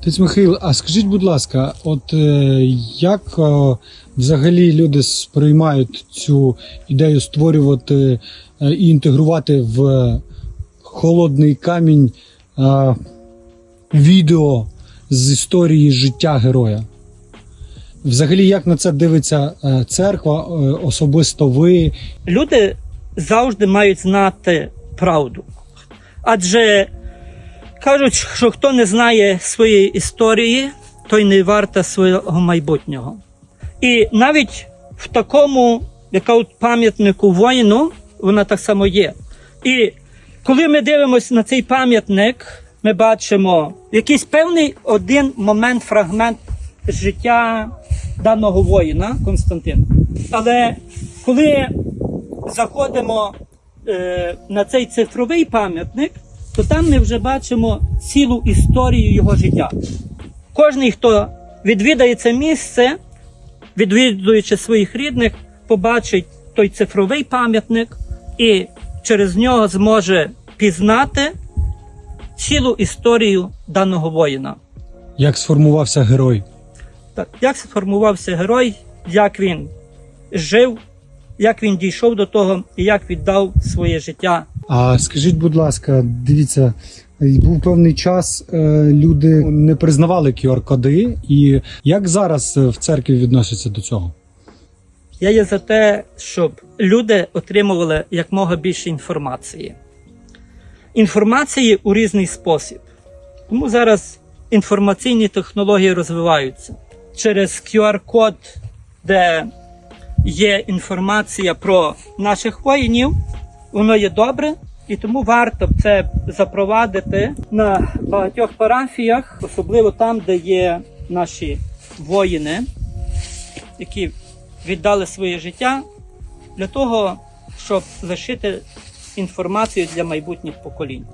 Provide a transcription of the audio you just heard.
Отець Михайло, а скажіть, будь ласка, от е, як е, взагалі люди сприймають цю ідею створювати е, і інтегрувати в холодний камінь відео з історії життя героя? Взагалі, як на це дивиться церква, особисто ви? Люди завжди мають знати правду. Адже кажуть, що хто не знає своєї історії, той не варта свого майбутнього. І навіть в такому, пам'ятнику воїну, вона так само є. І коли ми дивимося на цей пам'ятник, ми бачимо якийсь певний один момент, фрагмент життя даного воїна Константина. Але коли заходимо е, на цей цифровий пам'ятник, то там ми вже бачимо цілу історію його життя. Кожний, хто відвідає це місце, відвідуючи своїх рідних, побачить той цифровий пам'ятник і через нього зможе пізнати цілу історію даного воїна. Як сформувався герой? Так, як сформувався герой, як він жив, як він дійшов до того і як віддав своє життя. А скажіть, будь ласка, дивіться, був певний час, е, люди не признавали QR-коди, і як зараз е, в церкві відносяться до цього? Я є за те, щоб люди отримували якмога більше інформації. Інформації у різний спосіб. Тому зараз інформаційні технології розвиваються. Через QR-код, де є інформація про наших воїнів, воно є добре, і тому варто це запровадити на багатьох парафіях, особливо там, де є наші воїни, які віддали своє життя для того, щоб лишити інформацію для майбутніх поколінь.